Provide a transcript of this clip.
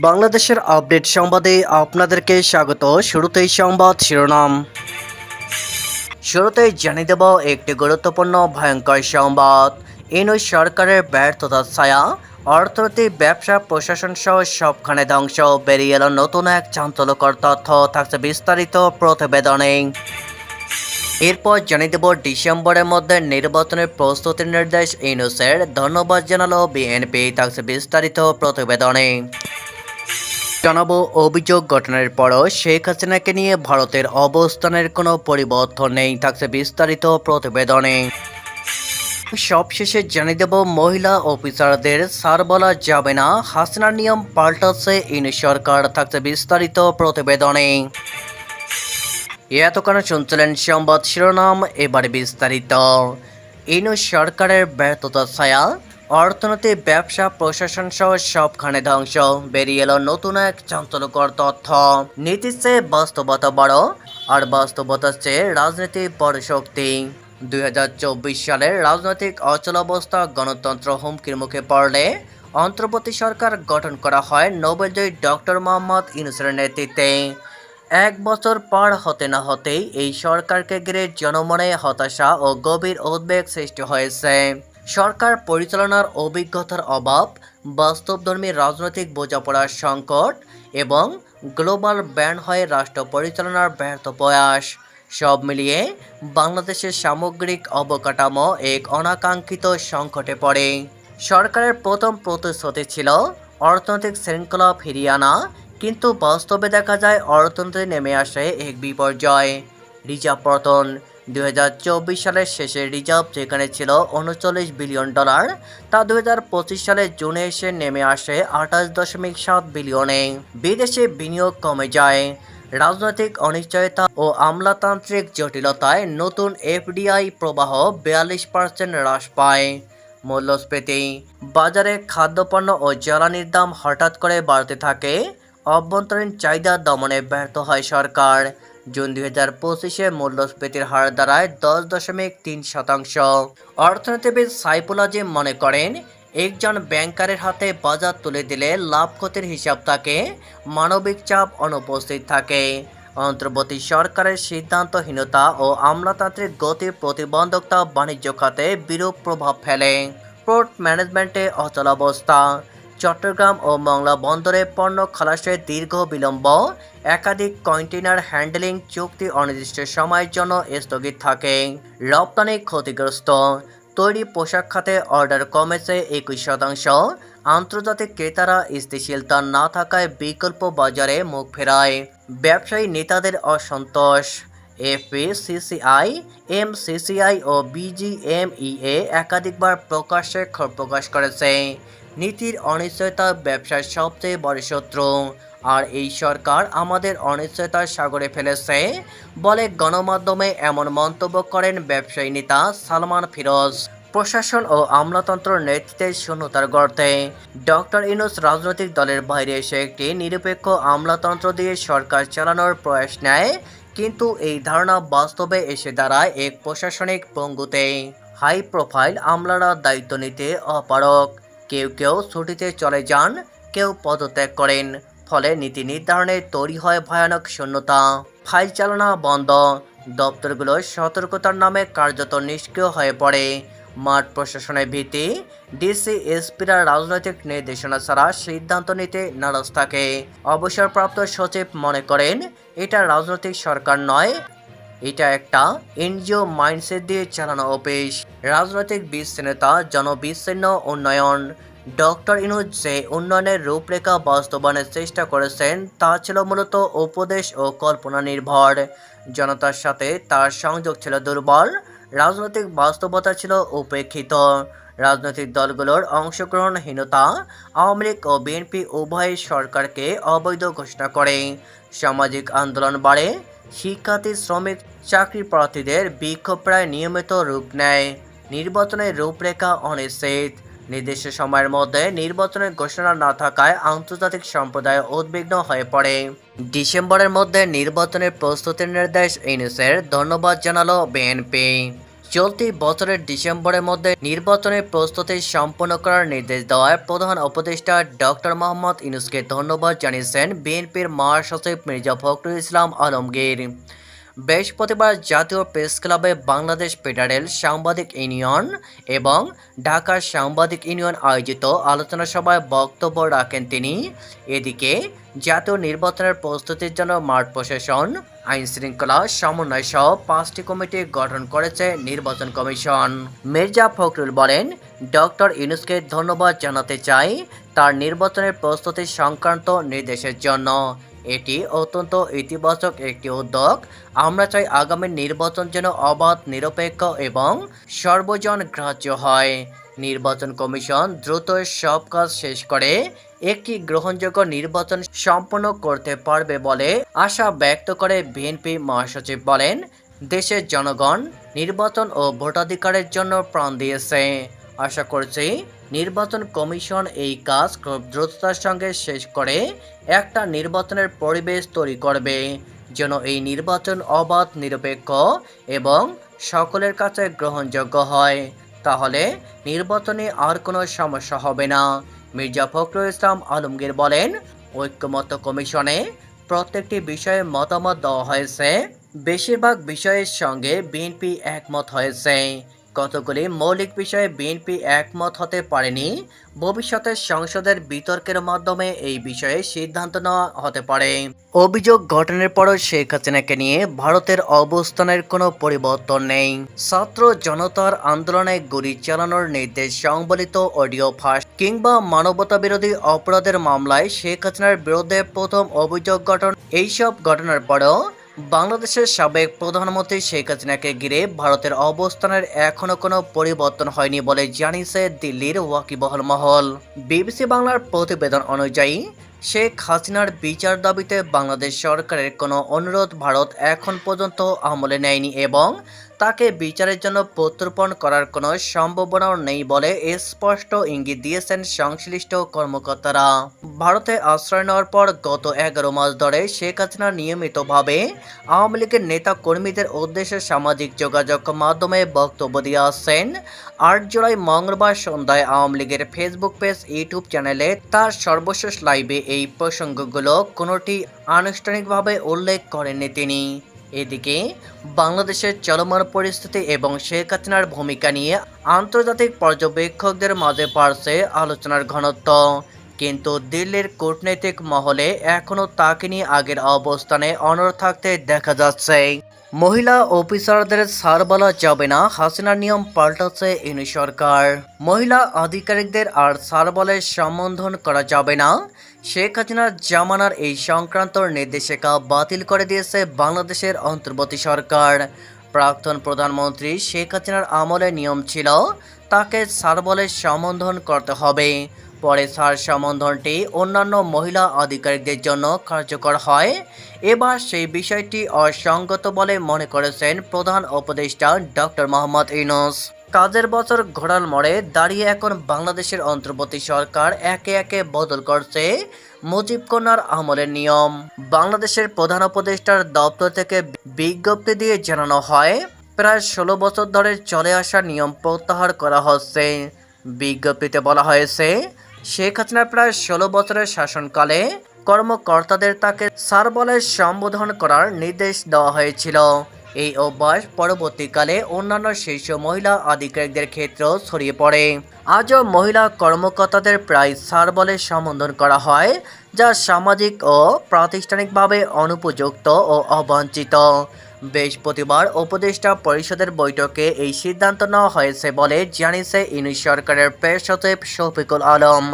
বাংলাদেশের আপডেট সংবাদে আপনাদেরকে স্বাগত। শুরুতেই সংবাদ শিরোনাম। শুরুতেই জানিয়ে দেব একটি গুরুত্বপূর্ণ, ভয়ঙ্কর সংবাদ। ইনু সরকারের ব্যর্থতার ছায়া, অর্থনীতি, ব্যবসা, প্রশাসন সহ সবখানে ধ্বংস। বেরিয়ে এলো নতুন এক চাঞ্চল্যকর তথ্য, থাকছে বিস্তারিত প্রতিবেদনে। এরপর জানিয়ে দেব ডিসেম্বরের মধ্যে নির্বাচনের প্রস্তুতির নির্দেশ ইনুসের। ধন্যবাদ জানালো বিএনপি, থাকছে বিস্তারিত প্রতিবেদনে। জানাব অভিযোগ গঠনের পরও শেখ হাসিনাকে নিয়ে ভারতের অবস্থানের কোনো পরিবর্তন নেই, থাকছে বিস্তারিত প্রতিবেদনে। সবশেষে জানিয়ে দেব, মহিলা অফিসারদের সার বলা যাবে না, হাসিনার নিয়ম পাল্টাচ্ছে ইন সরকার, থাকছে বিস্তারিত প্রতিবেদনে। এতক্ষণ শুনছিলেন সংবাদ শিরোনাম, এবারে বিস্তারিত। ইনু সরকারের ব্যর্থতা ছায়া অর্থনীতি, ব্যবসা, প্রশাসন সহ সবখানে ধ্বংস। বেরিয়ে এলো নতুন এক চাঞ্চল্যকর তথ্য। নীতির চেয়ে বাস্তবতা বড়, আর বাস্তবতার চেয়ে রাজনীতি বড় শক্তি। দুই হাজার চব্বিশ সালের রাজনৈতিক অচলাবস্থা গণতন্ত্র হুমকির মুখে পড়লে অন্তর্বর্তী সরকার গঠন করা হয় নোবেলজয়ী ডক্টর মোহাম্মদ ইউনুসের নেতৃত্বে। এক বছর পার হতে না হতেই এই সরকারকে ঘিরে জনমনে হতাশা ও গভীর উদ্বেগ সৃষ্টি হয়েছে। সরকার পরিচালনার অভিজ্ঞতার অভাব, বাস্তবধর্মী রাজনৈতিক বোঝাপড়ার সংকট এবং গ্লোবাল ব্যান্ড হয়ে রাষ্ট্র পরিচালনার ব্যর্থ প্রয়াস। সব মিলিয়ে বাংলাদেশের সামগ্রিক অবকাঠামো এক অনাকাঙ্ক্ষিত সংকটে পড়ে। সরকারের প্রথম প্রতিশ্রুতি ছিল অর্থনৈতিক শৃঙ্খলা ফিরিয়ে আনা, কিন্তু বাস্তবে দেখা যায় অর্থনীতি নেমে আসে এক বিপর্যয়। রিজার্ভ পতন দুই হাজার চব্বিশ সালের শেষে রিজার্ভ যেখানে ছিল উনচল্লিশ বিলিয়ন ডলার, তা দুই সালের জুনে এসে নেমে আসে আঠাশ দশমিক সাত বিলিয়নে। বিদেশে বিনিয়োগ কমে যায়। রাজনৈতিক অনিশ্চয়তা ও আমলাতান্ত্রিক জটিলতায় নতুন এফডিআই প্রবাহ বিয়াল্লিশ পার্সেন্ট হ্রাস পায়। মূল্যস্ফীতি। বাজারে খাদ্যপণ্য ও জ্বালানির দাম হঠাৎ করে বাড়তে থাকে। অভ্যন্তরীণ চাহিদা দমনে ব্যর্থ হয় সরকার। জুন দুই হাজার পঁচিশে মূল্যস্ফীতির হার দাঁড়ায় দশ দশমিক তিন শতাংশ। অর্থনীতিবিদ সাইফুল মনে করেন, একজন ব্যাংকারের হাতে বাজার তুলে দিলে লাভ ক্ষতির হিসাব থাকে, মানবিক চাপ অনুপস্থিত থাকে। অন্তর্বর্তী সরকারের সিদ্ধান্তহীনতা ও আমলাতান্ত্রিক গতির প্রতিবন্ধকতা বাণিজ্য খাতে বিরূপ প্রভাব ফেলে। পোর্ট ম্যানেজমেন্টে অচলাবস্থা। চট্টগ্রাম ও মংলা বন্দরে পণ্য খালাসের দীর্ঘ বিলম্ব একাধিক কন্টেনার হ্যান্ডেলিং চুক্তি অনির্দিষ্ট সময়ের জন্য স্থগিত থাকে। রপ্তানি ক্ষতিগ্রস্ত। তৈরি পোশাক খাতে অর্ডার কমেছে একুশ শতাংশ। আন্তর্জাতিক ক্রেতারা স্থিতিশীলতা না থাকায় বিকল্প বাজারে মুখ ফেরায়। ব্যবসায়ী নেতাদের অসন্তোষ। এফপি সিসিআই এমসিসিআই ও বিজিএমইএ একাধিকবার প্রকাশ্যে ক্ষোভ প্রকাশ করেছে। নীতির অনিশ্চয়তা ব্যবসার সবচেয়ে বড় শত্রু। আর এই সরকার আমাদের অনিশ্চয়তার সাগরে ফেলেছে বলে গণমাধ্যমে এমন মন্তব্য করেন ব্যবসায়ী নেতা সালমান ফিরোজ। প্রশাসন ও আমলাতন্ত্র নেতৃত্বে শূন্যতার গর্তে। ডক্টর ইনুস রাজনৈতিক দলের বাইরে এসে একটি নিরপেক্ষ আমলাতন্ত্র দিয়ে সরকার চালানোর প্রয়াস নেয়, কিন্তু এই ধারণা বাস্তবে এসে দাঁড়ায় এক প্রশাসনিক পঙ্গুতে। হাই প্রোফাইল আমলারা দায়িত্ব নিতে অপারক কেউ কেউ ছুটিতে চলে যান, কেউ পদত্যাগ করেন। ফলে নীতি নির্ধারণে তৈরি হয় ভয়ানক শূন্যতা। ফাইল চালনা বন্ধ। দপ্তরগুলো সতর্কতার নামে কার্যত নিষ্ক্রিয় হয়ে পড়ে। মাঠ প্রশাসনের ভীতি ডিসি এসপিরা রাজনৈতিক নির্দেশনা ছাড়া সিদ্ধান্ত নিতে নারাজ থাকে। অবসরপ্রাপ্ত সচিব মনে করেন, এটা রাজনৈতিক সরকার নয়, এটা একটা এনজিও মাইন্ডসেট দিয়ে চালানো অফিস। রাজনৈতিক বিচ্ছিন্নতা জনবিচ্ছিন্ন উন্নয়ন ডক্টর ইনুজ যে উন্নয়নের রূপরেখা বাস্তবায়নের চেষ্টা করেছেন, তা ছিল মূলত উপদেশ ও কল্পনা নির্ভর। জনতার সাথে তার সংযোগ ছিল দুর্বল, রাজনৈতিক বাস্তবতা ছিল উপেক্ষিত। রাজনৈতিক দলগুলোর অংশগ্রহণহীনতা আওয়ামী লীগ ও বিএনপি উভয় সরকারকে অবৈধ ঘোষণা করে। সামাজিক আন্দোলন বাড়ে, শিক্ষার্থী, শ্রমিক চাকরি প্রার্থীদের বিক্ষোভ প্রায় নিয়মিত রূপ নেয়। নির্বাচনের রূপরেখা অনিশ্চিত। নির্দিষ্ট সময়ের মধ্যে নির্বাচনের ঘোষণা না থাকায় আন্তর্জাতিক সম্প্রদায় উদ্বিগ্ন হয়ে পড়ে। ডিসেম্বরের মধ্যে নির্বাচনের প্রস্তুতির নির্দেশ ইউনুসের ধন্যবাদ জানালো বিএনপি। চলতি বছরের ডিসেম্বরের মধ্যে নির্বাচনের প্রস্তুতি সম্পন্ন করার নির্দেশ দেওয়ায় প্রধান উপদেষ্টা ডক্টর মোহাম্মদ ইনুসকে ধন্যবাদ জানিয়েছেন বিএনপির মহাসচিব মির্জা ফখরুল ইসলাম আলমগীর। বৃহস্পতিবার জাতীয় প্রেস ক্লাবে বাংলাদেশ ফেডারেল সাংবাদিক ইউনিয়ন এবং ঢাকার সাংবাদিক ইউনিয়ন আয়োজিত আলোচনা সভায় বক্তব্য রাখেন তিনি। এদিকে, জাতীয় নির্বাচনের প্রস্তুতির জন্য মাঠ প্রশাসন আইন শৃঙ্খলা সমন্বয় সহ পাঁচটি কমিটি গঠন করেছে নির্বাচন কমিশন। মির্জা ফখরুল বলেন, ডক্টর ইউনুসকে ধন্যবাদ জানাতে চাই তার নির্বাচনের প্রস্তুতি সংক্রান্ত নির্দেশের জন্য। এটি অত্যন্ত ইতিবাচক একটি উদ্যোগ। আমরা চাই আগামী নির্বাচন যেন অবাধ, নিরপেক্ষ এবং সর্বজন গ্রাহ্য হয়। নির্বাচন কমিশন দ্রুত সব কাজ শেষ করে একটি গ্রহণযোগ্য নির্বাচন সম্পন্ন করতে পারবে বলে আশা ব্যক্ত করে বিএনপি মহাসচিব বলেন, দেশের জনগণ নির্বাচন ও ভোটাধিকারের জন্য প্রাণ দিয়েছে। আশা করছি নির্বাচন কমিশন এই কাজ খুব দ্রুততার সঙ্গে শেষ করে একটা নির্বাচনের পরিবেশ তৈরি করবে, যেন এই নির্বাচন অবাধ, নিরপেক্ষ এবং সকলের কাছে গ্রহণযোগ্য হয়। তাহলে নির্বাচনে আর কোনো সমস্যা হবে না। মির্জা ফখরুল ইসলাম আলমগীর বলেন ঐক্যমত্য কমিশনে প্রত্যেকটি বিষয়ে মতামত দেওয়া হয়েছে। বেশিরভাগ বিষয়ের সঙ্গে বিএনপি একমত হয়েছে। কতগুলি মৌলিক বিষয়ে বিএনপি একমত হতে পারেনি? ভবিষ্যতে সংসদের বিতর্কের মাধ্যমে এই বিষয়ে সিদ্ধান্ত নেওয়া হতে পারে। অভিযোগ গঠনের পরও শেখ হাসিনাকে নিয়ে ভারতের অবস্থানের কোনো পরিবর্তন নেই। ছাত্র জনতার আন্দোলনে গুলি চালানোর নির্দেশ সংবলিত অডিও ফাঁস কিংবা মানবতা বিরোধী অপরাধের মামলায় শেখ হাসিনার বিরুদ্ধে প্রথম অভিযোগ গঠন এইসব ঘটনার পরেও বাংলাদেশের সাবেক প্রধানমন্ত্রী শেখ হাসিনাকে ঘিরে ভারতের অবস্থানের এখনও কোনো পরিবর্তন হয়নি বলে জানিয়েছে দিল্লির ওয়াকিবহল মহল। বিবিসি বাংলার প্রতিবেদন অনুযায়ী, শেখ হাসিনার বিচার দাবিতে বাংলাদেশ সরকারের কোনো অনুরোধ ভারত এখন পর্যন্ত আমলে নেয়নি এবং তাকে বিচারের জন্য প্রত্যর্পণ করার কোনো সম্ভাবনাও নেই বলে স্পষ্ট ইঙ্গিত দিয়েছেন সংশ্লিষ্ট কর্মকর্তারা। ভারতে আশ্রয় নেওয়ার পর গত এগারো মাস ধরে শেখ হাসিনা নিয়মিতভাবে আওয়ামী লীগের নেতা কর্মীদের উদ্দেশ্যে সামাজিক যোগাযোগ মাধ্যমে বক্তব্য দিয়ে আসছেন। আট জুলাই মঙ্গলবার সন্ধ্যায় আওয়ামী লীগের ফেসবুক পেজ, ইউটিউব চ্যানেলে তার সর্বশেষ লাইভে এই প্রসঙ্গগুলো কোনোটি আনুষ্ঠানিকভাবে উল্লেখ করেননি তিনি। এদিকে বাংলাদেশের চলমান পরিস্থিতি এবং শেখ হাসিনার ভূমিকা নিয়ে আন্তর্জাতিক পর্যবেক্ষকদের মাঝে পারছে আলোচনার ঘনত্ব। কিন্তু দিল্লির কূটনৈতিক মহলে এখনও তাকে নিয়ে আগের অবস্থানে অনড় থাকতে দেখা যাচ্ছে। মহিলা অফিসারদের সার বলা যাবে না, হাসিনার নিয়ম পাল্টাচ্ছে ইউনি সরকার। মহিলা আধিকারিকদের আর ছাড় বলে সম্বোধন করা যাবে না। শেখ হাসিনার জামানার এই সংক্রান্ত নির্দেশিকা বাতিল করে দিয়েছে বাংলাদেশের অন্তর্বর্তী সরকার। প্রাক্তন প্রধানমন্ত্রী শেখ হাসিনার আমলে নিয়ম ছিল, তাকে ছাড় বলে সম্বোধন করতে হবে। পরে সার সম্বোধনটি অন্যান্য মহিলা আধিকারিকদের জন্য কার্যকর হয়। এবার সেই বিষয়টি অসঙ্গত বলে মনে করেছেন প্রধান উপদেষ্টা ডক্টর মোহাম্মদ ইউনুস। কাজের বছর ঘোড়াল মোড়ে দাঁড়িয়ে এখন বাংলাদেশের অন্তর্বর্তী সরকার একে একে বদল করছে মুজিব কন্যার আমলের নিয়ম। বাংলাদেশের প্রধান উপদেষ্টার দপ্তর থেকে বিজ্ঞপ্তি দিয়ে জানানো হয়, প্রায় ষোলো বছর ধরে চলে আসা নিয়ম প্রত্যাহার করা হচ্ছে। বিজ্ঞপ্তিতে বলা হয়েছে, শেখ হাসিনার প্রায় ষোলো বছরের শাসনকালে কর্মকর্তাদের তাকে স্যার বলে সম্বোধন করার নির্দেশ দেওয়া হয়েছিল। এই অভ্যাস পরবর্তীকালে অন্যান্য শীর্ষ মহিলা আধিকারিকদের ক্ষেত্রেও ছড়িয়ে পড়ে। আজও মহিলা কর্মকর্তাদের প্রায় সার বলে সম্বোধন করা হয়, যা সামাজিক ও প্রাতিষ্ঠানিকভাবে অনুপযুক্ত ও অবাঞ্ছিত। বৃহস্পতিবার উপদেষ্টা পরিষদের বৈঠকে এই সিদ্ধান্ত নেওয়া হয়েছে বলে জানিয়েছে ইউনিট সরকারের প্রেস সচিব শফিকুল আলম।